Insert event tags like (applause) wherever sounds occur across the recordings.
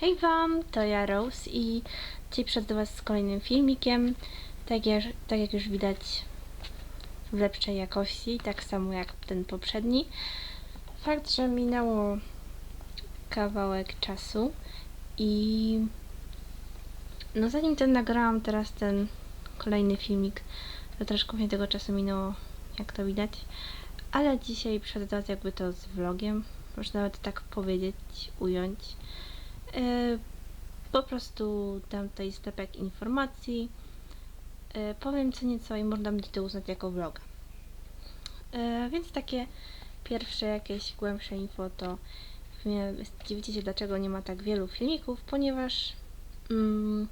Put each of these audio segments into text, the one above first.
Hej Wam, to ja Rose i dzisiaj do Was z kolejnym filmikiem. Tak jak, tak jak już widać w lepszej jakości, tak samo jak ten poprzedni. Fakt, że minęło kawałek czasu i no zanim ten nagrałam teraz ten kolejny filmik, to troszkę tego czasu minęło, jak to widać. Ale dzisiaj do Was jakby to z vlogiem, można nawet tak powiedzieć, ująć. E, po prostu dam tutaj stepek informacji, e, powiem co nieco i można będzie to uznać jako vlog. E, więc takie pierwsze jakieś głębsze info to mnie zdziwicie się dlaczego nie ma tak wielu filmików, ponieważ mm,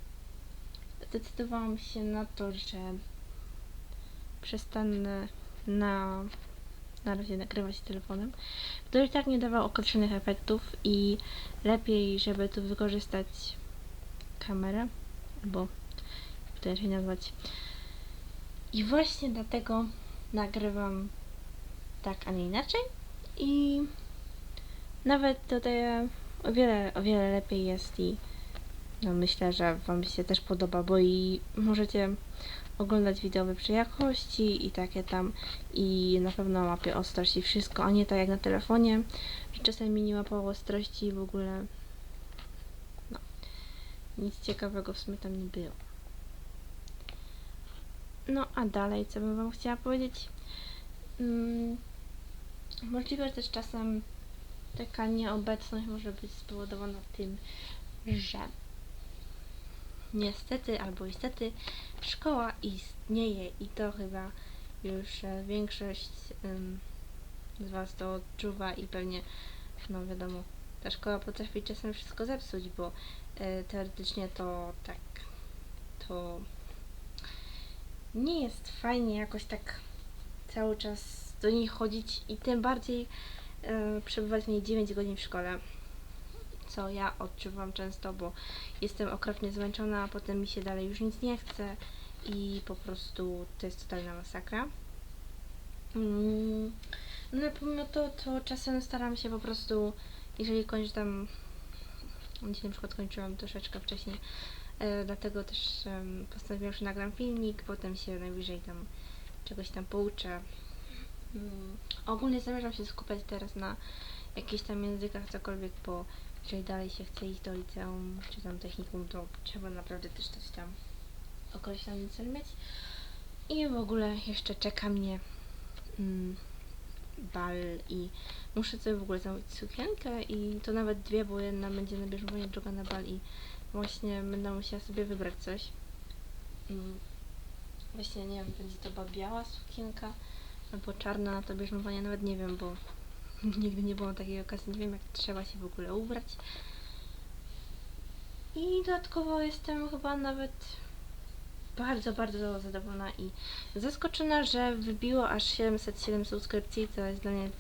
zdecydowałam się na to, że przestanę na na razie nagrywać telefonem, który tak nie dawał określonych efektów i lepiej, żeby tu wykorzystać kamerę, albo to inaczej nazwać. I właśnie dlatego nagrywam tak, a nie inaczej i nawet tutaj o wiele, o wiele lepiej jest i no myślę, że Wam się też podoba, bo i możecie oglądać wideo lepszej jakości i takie tam i na pewno łapie ostrość i wszystko, a nie tak jak na telefonie, że czasami nie łapało ostrości i w ogóle no, nic ciekawego w sumie tam nie było. No a dalej, co bym wam chciała powiedzieć? Mm, możliwe, że też czasem taka nieobecność może być spowodowana tym, że niestety albo niestety szkoła istnieje i to chyba już e, większość z Was to odczuwa i pewnie, no wiadomo, ta szkoła potrafi czasem wszystko zepsuć, bo e, teoretycznie to tak, to nie jest fajnie jakoś tak cały czas do niej chodzić i tym bardziej e, przebywać w niej 9 godzin w szkole co ja odczuwam często, bo jestem okropnie zmęczona, a potem mi się dalej już nic nie chce i po prostu to jest totalna masakra. Mm, No pomimo to, to czasem staram się po prostu, jeżeli kończę tam, dzisiaj na przykład kończyłam troszeczkę wcześniej, e, dlatego też em, postanowiłam, że nagram filmik, potem się najwyżej tam czegoś tam pouczę. Mm, ogólnie zamierzam się skupiać teraz na jakichś tam językach, cokolwiek, bo jeżeli dalej się chce iść do liceum czy tam technikum, to trzeba naprawdę też coś tam określony cel mieć. I w ogóle jeszcze czeka mnie mm, bal i muszę sobie w ogóle zamówić sukienkę i to nawet dwie, bo jedna będzie na bieżmowanie, druga na bal i właśnie będę musiała sobie wybrać coś. Mm, właśnie nie wiem, będzie to biała sukienka albo czarna na to bierzmowanie, nawet nie wiem, bo (laughs) nigdy nie było takiej okazji, nie wiem jak trzeba się w ogóle ubrać. I dodatkowo jestem chyba nawet bardzo, bardzo zadowolona i zaskoczona, że wybiło aż 707 subskrypcji, co jest dla mnie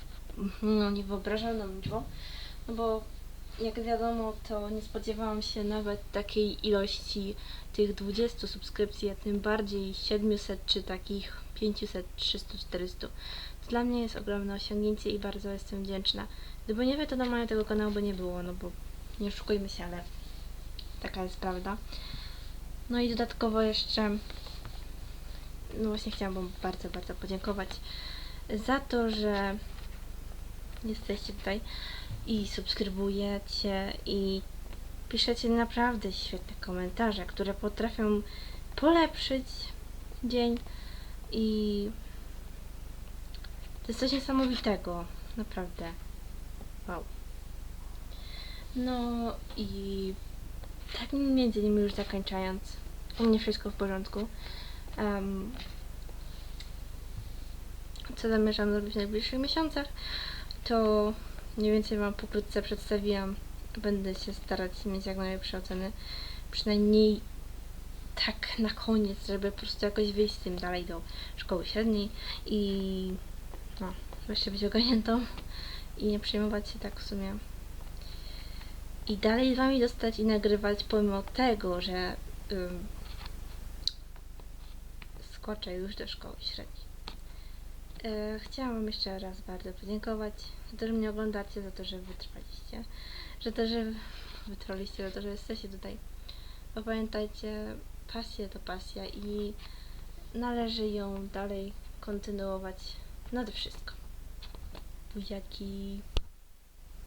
no, niewyobrażalną liczbą, no bo jak wiadomo, to nie spodziewałam się nawet takiej ilości tych 20 subskrypcji, a tym bardziej 700 czy takich 500, 300, 400. Dla mnie jest ogromne osiągnięcie i bardzo jestem wdzięczna. Gdyby nie normalnie tego kanału by nie było, no bo nie oszukujmy się, ale taka jest prawda. No i dodatkowo jeszcze, no właśnie chciałam wam bardzo, bardzo podziękować za to, że jesteście tutaj i subskrybujecie i piszecie naprawdę świetne komentarze, które potrafią polepszyć dzień i to jest coś niesamowitego, naprawdę. Wow. No i tak między innymi już zakończając, u mnie wszystko w porządku. Em, co zamierzam zrobić w najbliższych miesiącach, to mniej więcej Wam pokrótce przedstawiłam. Będę się starać mieć jak najlepsze oceny. Przynajmniej tak na koniec, żeby po prostu jakoś wyjść z tym dalej do szkoły średniej i no, wreszcie być ogarniętą i nie przejmować się tak w sumie. I dalej z Wami dostać i nagrywać pomimo tego, że ym, skoczę już do szkoły średniej. E, chciałam Wam jeszcze raz bardzo podziękować za to, że mnie oglądacie, za to, że wytrwaliście, za to, że wytrwaliście za to, że jesteście tutaj. Bo pamiętajcie, pasja to pasja i należy ją dalej kontynuować nade wszystko. Buziaki.